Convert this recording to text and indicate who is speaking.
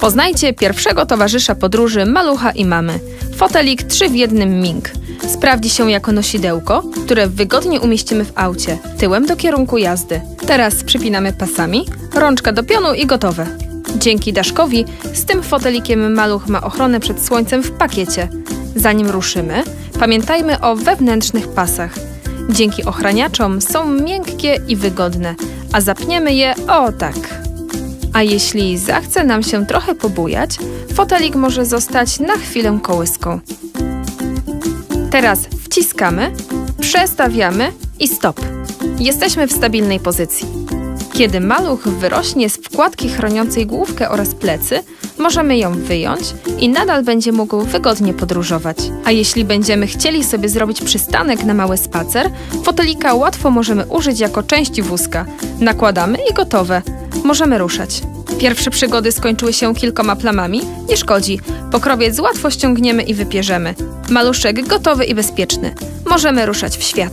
Speaker 1: Poznajcie pierwszego towarzysza podróży malucha i mamy. Fotelik 3 w jednym Ming. Sprawdzi się jako nosidełko, które wygodnie umieścimy w aucie, tyłem do kierunku jazdy. Teraz przypinamy pasami, rączka do pionu i gotowe. Dzięki Daszkowi z tym fotelikiem maluch ma ochronę przed słońcem w pakiecie. Zanim ruszymy, pamiętajmy o wewnętrznych pasach. Dzięki ochraniaczom są miękkie i wygodne, a zapniemy je o tak. A jeśli zachce nam się trochę pobujać, fotelik może zostać na chwilę kołyską. Teraz wciskamy, przestawiamy i stop. Jesteśmy w stabilnej pozycji. Kiedy maluch wyrośnie z wkładki chroniącej główkę oraz plecy, możemy ją wyjąć i nadal będzie mógł wygodnie podróżować. A jeśli będziemy chcieli sobie zrobić przystanek na mały spacer, fotelika łatwo możemy użyć jako części wózka. Nakładamy i gotowe. Możemy ruszać. Pierwsze przygody skończyły się kilkoma plamami. Nie szkodzi. Pokrowiec łatwo ściągniemy i wypierzemy. Maluszek gotowy i bezpieczny. Możemy ruszać w świat.